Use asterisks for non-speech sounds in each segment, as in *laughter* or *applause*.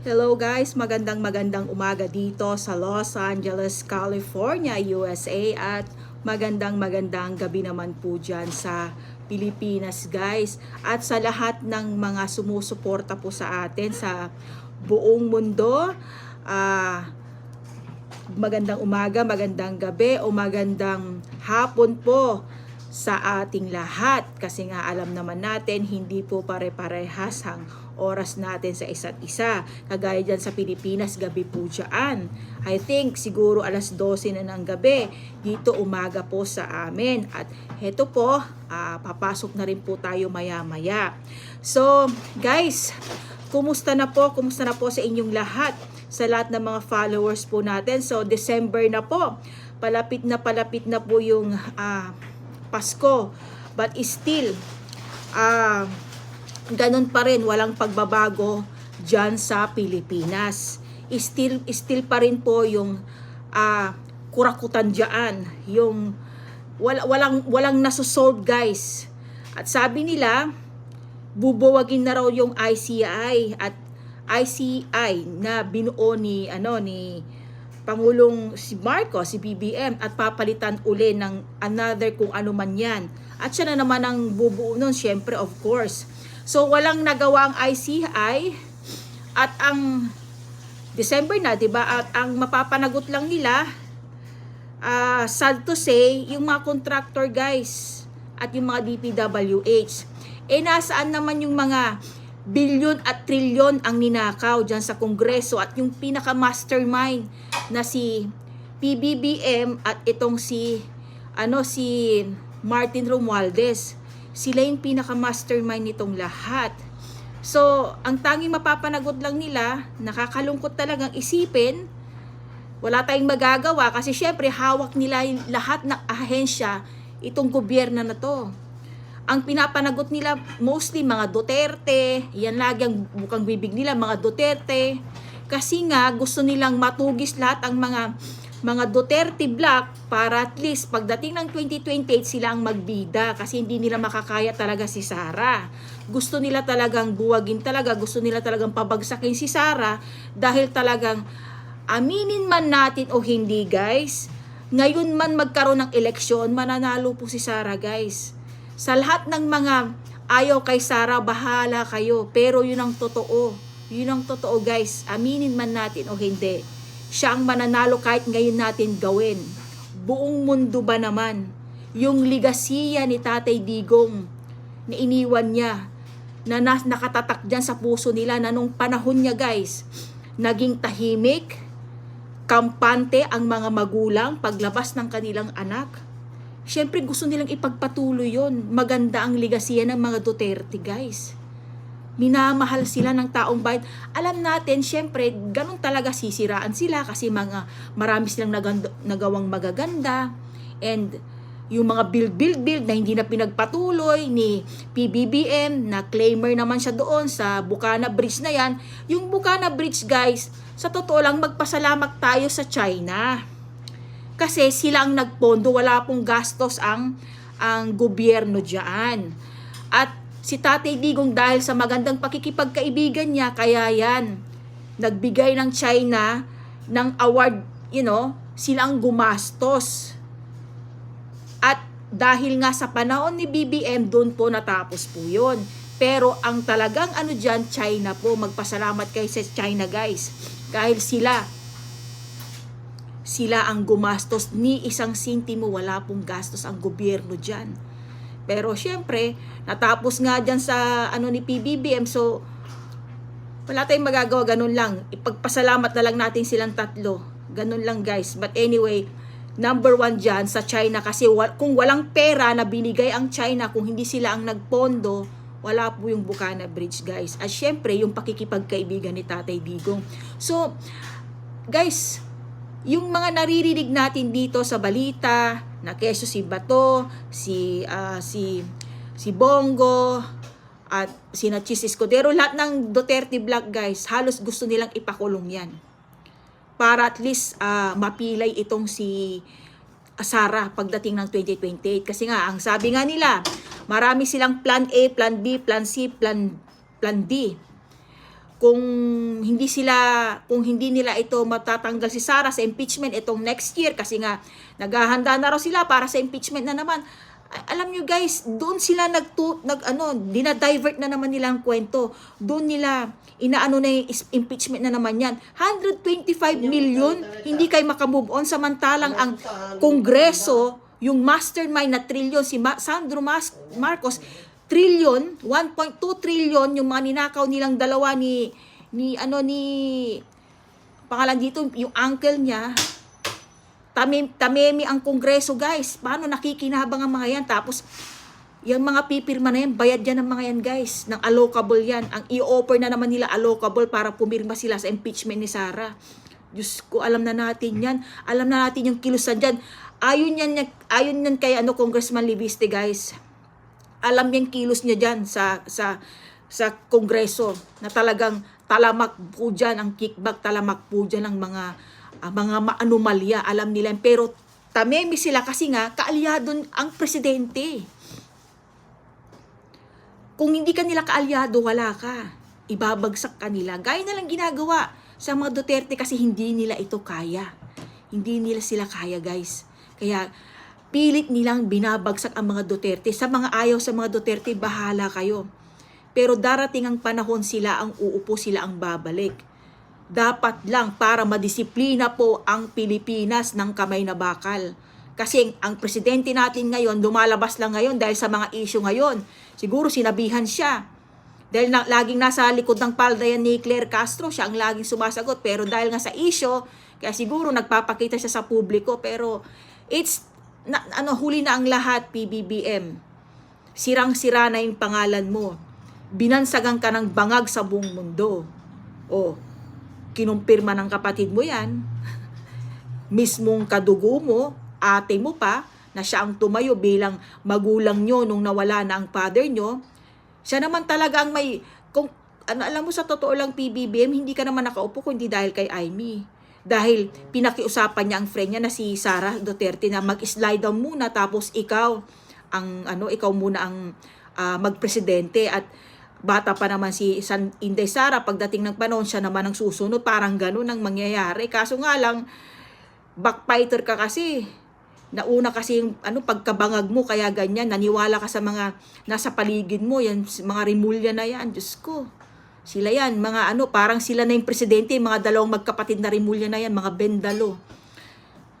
Hello guys, magandang magandang umaga dito sa Los Angeles, California, USA at magandang magandang gabi naman po dyan sa Pilipinas guys. At sa lahat ng mga sumusuporta po sa atin sa buong mundo. Ah, magandang umaga, magandang gabi o magandang hapon po sa ating lahat kasi nga alam naman natin hindi po pare-parehas ang oras natin sa isa't isa. Kagaya dyan sa Pilipinas, gabi po dyan. I think siguro alas 12 na ng gabi. Dito umaga po sa amin. At heto po, ah, papasok na rin po tayo maya-maya. So, guys, kumusta na po? Kumusta na po sa inyong lahat? Sa lahat ng mga followers po natin. So, December na po. Palapit na palapit na po yung ah, Pasko. But still, ah, ganun pa rin, walang pagbabago dyan sa Pilipinas. Still, still pa rin po yung ah, kurakutan dyan. Yung wala, walang, walang nasusolve guys. At sabi nila, bubuwagin na raw yung ICI at ICI na binuo ni ano ni Pangulong si Marcos, si BBM at papalitan uli ng another kung ano man yan. At siya na naman ang bubuo nun, syempre of course. So walang nagawa ang ICI at ang December na, 'di ba? At ang mapapanagot lang nila ah sad to say, yung mga contractor guys at yung mga DPWH. Eh nasaan naman yung mga bilyon at trilyon ang ninakaw dyan sa Kongreso at yung pinaka-mastermind na si PBBM at itong si ano si Martin Romualdez. Sila yung pinaka-mastermind nitong lahat. So, ang tanging mapapanagot lang nila, nakakalungkot talagang isipin, wala tayong magagawa kasi syempre hawak nila yung lahat ng ahensya itong gobyerno na to. Ang pinapanagot nila mostly mga Duterte, yan lagi ang bukang bibig nila, mga Duterte. Kasi nga gusto nilang matugis lahat ang mga mga Duterte block para at least pagdating ng 2028 sila ang magbida kasi hindi nila makakaya talaga si Sara. Gusto nila talagang buwagin talaga, gusto nila talagang pabagsakin si Sara dahil talagang aminin man natin o hindi guys, ngayon man magkaroon ng eleksyon, mananalo po si Sara guys. Sa lahat ng mga ayaw kay Sara, bahala kayo. Pero yun ang totoo. Yun ang totoo guys. Aminin man natin o hindi. Siya ang mananalo kahit ngayon natin gawin. Buong mundo ba naman? Yung ligasiya ni Tatay Digong na iniwan niya na nas, nakatatak dyan sa puso nila na nung panahon niya guys, naging tahimik, kampante ang mga magulang paglabas ng kanilang anak. Siyempre gusto nilang ipagpatuloy yon. Maganda ang ligasiya ng mga Duterte guys. Minamahal sila ng taong bayan. Alam natin, siyempre, ganun talaga sisiraan sila kasi mga marami silang nagand- nagawang magaganda. And yung mga build, build, build na hindi na pinagpatuloy ni PBBM na claimer naman siya doon sa Bukana Bridge na yan. Yung Bukana Bridge guys, sa totoo lang magpasalamat tayo sa China. Kasi sila ang nagpondo, wala pong gastos ang ang gobyerno diyan. At si Tatay Digong dahil sa magandang pakikipagkaibigan niya, kaya yan, nagbigay ng China ng award, you know, sila ang gumastos. At dahil nga sa panahon ni BBM, doon po natapos po yun. Pero ang talagang ano dyan, China po, magpasalamat kay sa China guys. Dahil sila, sila ang gumastos ni isang sintimo wala pong gastos ang gobyerno diyan. Pero syempre, natapos nga diyan sa ano ni PBBM so wala tayong magagawa ganun lang. Ipagpasalamat na lang natin silang tatlo. Ganun lang guys. But anyway, number one dyan sa China kasi kung walang pera na binigay ang China, kung hindi sila ang nagpondo, wala po yung Bukana Bridge guys. At syempre, yung pakikipagkaibigan ni Tatay Digong. So, guys, yung mga naririnig natin dito sa balita na keso si Bato, si ah, si si Bongo at si Nachis Escudero, lahat ng Duterte Black guys, halos gusto nilang ipakulong 'yan. Para at least ah, mapilay itong si Sara pagdating ng 2028 kasi nga ang sabi nga nila, marami silang plan A, plan B, plan C, plan plan D. kung hindi sila kung hindi nila ito matatanggal si Sara sa impeachment itong next year kasi nga naghahanda na raw sila para sa impeachment na naman. Alam nyo guys doon sila nag nag ano dinadivert na naman nila ang kwento. Doon nila inaano na yung impeachment na naman yan. 125 million hindi kayo makamove on samantalang ang kongreso yung mastermind na trillion si Ma- Sandro Mas- Marcos trillion 1.2 trillion yung mga ninakaw nilang dalawa ni ni ano ni pangalan dito yung uncle niya. Tamim tamemi ang kongreso guys. Paano nakikinabang ang mga yan? Tapos yung mga pipirma na yan bayad yan ng mga yan guys. Ng allocable yan. Ang i-offer na naman nila allocable para pumirma sila sa impeachment ni Sara. Diyos ko alam na natin yan. Alam na natin yung kilusan dyan. Ayon yan ayon yan kay ano Congressman Libiste guys alam niyang kilos niya dyan sa, sa, sa kongreso na talagang talamak po dyan ang kickback, talamak po dyan ang mga, ah, mga maanomalya, alam nila. Pero tamemi sila kasi nga, kaalyado ang presidente. Kung hindi ka nila kaalyado, wala ka. Ibabagsak ka nila. Gaya na lang ginagawa sa mga Duterte kasi hindi nila ito kaya. Hindi nila sila kaya, guys. Kaya, pilit nilang binabagsak ang mga Duterte. Sa mga ayaw sa mga Duterte, bahala kayo. Pero darating ang panahon sila ang uupo, sila ang babalik. Dapat lang para madisiplina po ang Pilipinas ng kamay na bakal. Kasi ang presidente natin ngayon, lumalabas lang ngayon dahil sa mga issue ngayon. Siguro sinabihan siya. Dahil na, laging nasa likod ng palda yan ni Claire Castro, siya ang laging sumasagot. Pero dahil nga sa issue, kaya siguro nagpapakita siya sa publiko. Pero it's, na, ano, huli na ang lahat, PBBM. Sirang-sira na yung pangalan mo. Binansagan ka ng bangag sa buong mundo. O, kinumpirma ng kapatid mo yan. *laughs* Mismong kadugo mo, ate mo pa, na siya ang tumayo bilang magulang nyo nung nawala na ang father nyo, siya naman talaga ang may, kung, ano, alam mo sa totoo lang PBBM, hindi ka naman nakaupo kundi dahil kay Aimee. Dahil pinakiusapan niya ang friend niya na si Sara Duterte na mag-slide down muna tapos ikaw ang ano ikaw muna ang ah, magpresidente. At bata pa naman si San Inday Sara pagdating ng panahon siya naman ang susunod. Parang ganun ang mangyayari. Kaso nga lang backfighter ka kasi. Nauna kasi yung ano pagkabangag mo kaya ganyan. Naniwala ka sa mga nasa paligid mo. Yan mga rimulya na yan. Diyos ko sila yan mga ano parang sila na yung presidente mga dalawang magkapatid na rimulya na yan mga bendalo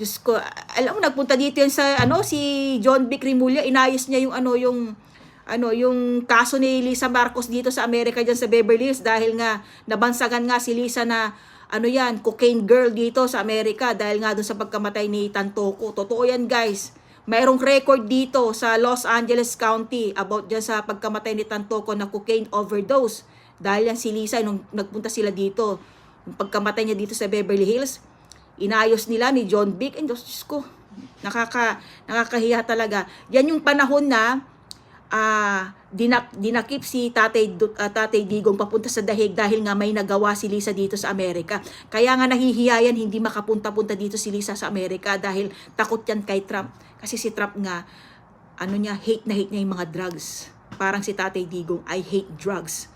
Diyos ko alam mo nagpunta dito yan sa ano si John Vic Rimulya inayos niya yung ano yung ano yung kaso ni Lisa Marcos dito sa Amerika diyan sa Beverly Hills dahil nga nabansagan nga si Lisa na ano yan, cocaine girl dito sa Amerika dahil nga doon sa pagkamatay ni Tantoko. Totoo yan guys. Mayroong record dito sa Los Angeles County about dyan sa pagkamatay ni Tantoko na cocaine overdose. Dahil yan si Lisa, nung nagpunta sila dito, yung pagkamatay niya dito sa Beverly Hills, inayos nila ni John Vic. And Diyos ko, nakaka, nakakahiya talaga. Yan yung panahon na ah dinak dinakip si Tatay ah, Tatay Digong papunta sa Dahig dahil nga may nagawa si Lisa dito sa Amerika. Kaya nga nahihiya yan hindi makapunta-punta dito si Lisa sa Amerika dahil takot yan kay Trump. Kasi si Trump nga ano niya hate na hate niya yung mga drugs. Parang si Tatay Digong I hate drugs.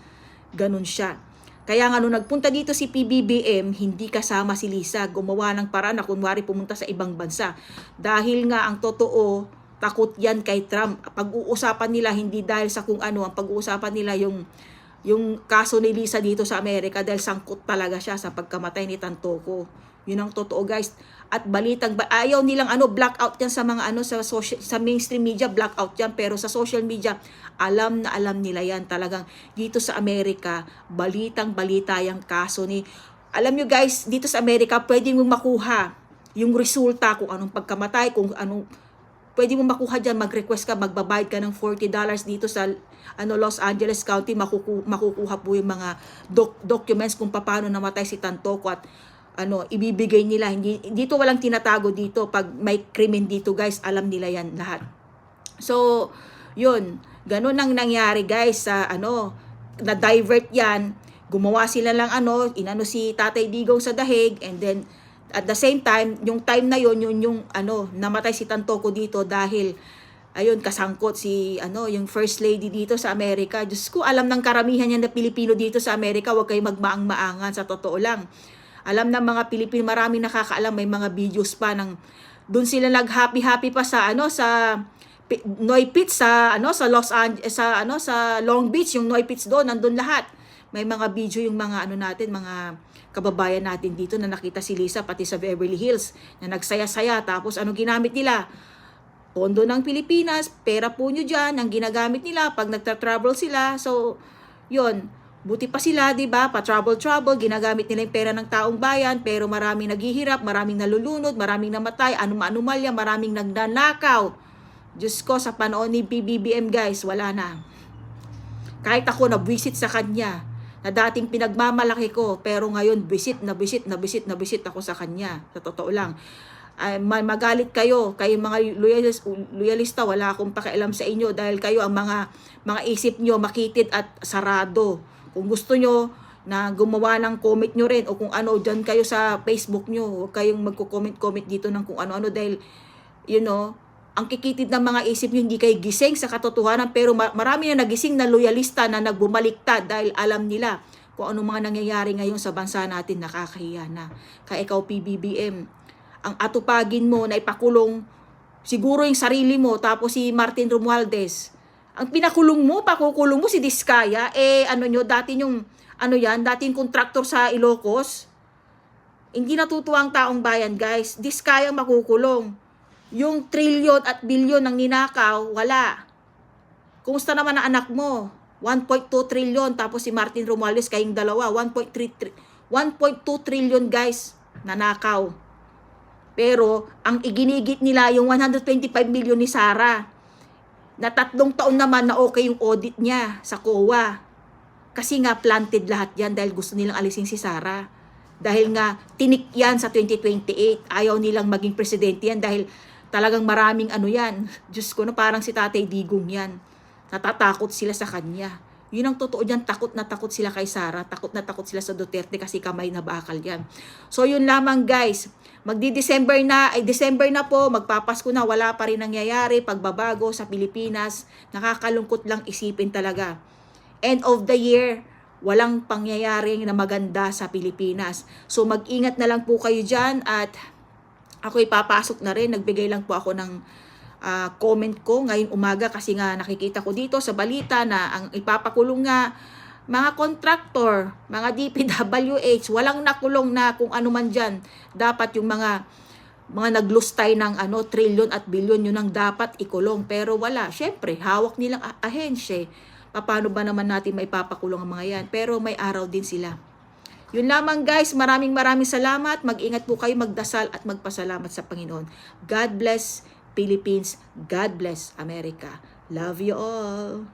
Ganun siya. Kaya nga nung nagpunta dito si PBBM, hindi kasama si Lisa. Gumawa ng paraan na kunwari pumunta sa ibang bansa. Dahil nga ang totoo, takot yan kay Trump. Pag-uusapan nila hindi dahil sa kung ano, ang pag-uusapan nila yung yung kaso ni Lisa dito sa Amerika dahil sangkot talaga siya sa pagkamatay ni Tantoko. Yun ang totoo guys. At balitang ba, ayaw nilang ano blackout yan sa mga ano sa social, sa mainstream media blackout yan pero sa social media alam na alam nila yan talagang dito sa Amerika balitang balita yung kaso ni alam nyo guys dito sa Amerika pwede mong makuha yung resulta kung anong pagkamatay kung anong pwede mo makuha dyan, mag-request ka, magbabayad ka ng $40 dito sa ano Los Angeles County, makuku- makukuha po yung mga doc- documents kung paano namatay si Tantoko at ano, ibibigay nila. Hindi, dito walang tinatago dito. Pag may krimen dito, guys, alam nila yan lahat. So, yun. Ganun ang nangyari, guys, sa ano, na-divert yan. Gumawa sila lang ano, inano si Tatay Digong sa dahig, and then, at the same time, yung time na yon yun yung ano, namatay si Tantoko dito dahil ayun, kasangkot si, ano, yung first lady dito sa Amerika. Diyos ko, alam ng karamihan yan na Pilipino dito sa Amerika, huwag kayo magmaang-maangan, sa totoo lang. Alam ng mga Pilipino, marami nakakaalam, may mga videos pa ng, doon sila nag-happy-happy pa sa, ano, sa, Noy Pits sa ano sa Los Angeles sa ano sa Long Beach yung Noy Pits doon nandun lahat. May mga video yung mga ano natin mga kababayan natin dito na nakita si Lisa pati sa Beverly Hills na nagsaya-saya tapos ano ginamit nila? Pondo ng Pilipinas pera po nyo dyan ang ginagamit nila pag nagtra-travel sila. So yon buti pa sila di ba pa travel travel ginagamit nila yung pera ng taong bayan pero maraming naghihirap maraming nalulunod maraming namatay anuma anumalya maraming nagnanakaw Diyos ko, sa panahon ni BBBM guys, wala na. Kahit ako nabwisit sa kanya, na dating pinagmamalaki ko, pero ngayon bisit na bisit na bisit na bisit ako sa kanya. Sa totoo lang. Ay, ma- magalit kayo, kayo mga loyalis, loyalista, wala akong pakialam sa inyo dahil kayo ang mga mga isip nyo makitid at sarado. Kung gusto nyo na gumawa ng comment nyo rin o kung ano, dyan kayo sa Facebook nyo, huwag kayong magko-comment-comment dito ng kung ano-ano dahil, you know, ang kikitid ng mga isip nyo, hindi kayo gising sa katotohanan, pero ma- marami na nagising na loyalista na nagbumaliktad dahil alam nila kung ano mga nangyayari ngayon sa bansa natin, nakakahiya na. Kaya ikaw, PBBM, ang atupagin mo na ipakulong siguro yung sarili mo, tapos si Martin Romualdez, ang pinakulong mo, pakukulong mo si Diskaya, eh ano nyo, dati yung, ano yan, dati yung contractor sa Ilocos, hindi natutuwa ang taong bayan, guys. Diskaya makukulong yung trilyon at bilyon ng ninakaw, wala. Kumusta naman ang anak mo? 1.2 trilyon tapos si Martin Romualdez kayong dalawa 1.3 tri- 1.2 trilyon guys nanakaw. Pero ang iginigit nila yung 125 million ni Sara. Na tatlong taon naman na okay yung audit niya sa COA. Kasi nga planted lahat yan dahil gusto nilang alisin si Sara. Dahil nga tinik yan sa 2028. Ayaw nilang maging presidente yan dahil talagang maraming ano yan. Diyos ko, no, parang si Tatay Digong yan. Natatakot sila sa kanya. Yun ang totoo dyan, takot na takot sila kay Sara, takot na takot sila sa Duterte kasi kamay na bakal yan. So yun lamang guys, magdi-December na, ay December na po, magpapasko na, wala pa rin nangyayari, pagbabago sa Pilipinas, nakakalungkot lang isipin talaga. End of the year, walang pangyayari na maganda sa Pilipinas. So mag-ingat na lang po kayo dyan at ako ipapasok na rin, nagbigay lang po ako ng ah, comment ko ngayong umaga kasi nga nakikita ko dito sa balita na ang ipapakulong nga mga contractor, mga DPWH, walang nakulong na kung ano man dyan. Dapat yung mga mga naglustay ng ano trilyon at bilyon yun ang dapat ikulong pero wala syempre hawak nilang a- ahensya eh. paano ba naman natin maipapakulong ang mga yan pero may araw din sila yun lamang guys, maraming maraming salamat. Mag-ingat po kayo, magdasal at magpasalamat sa Panginoon. God bless Philippines. God bless America. Love you all.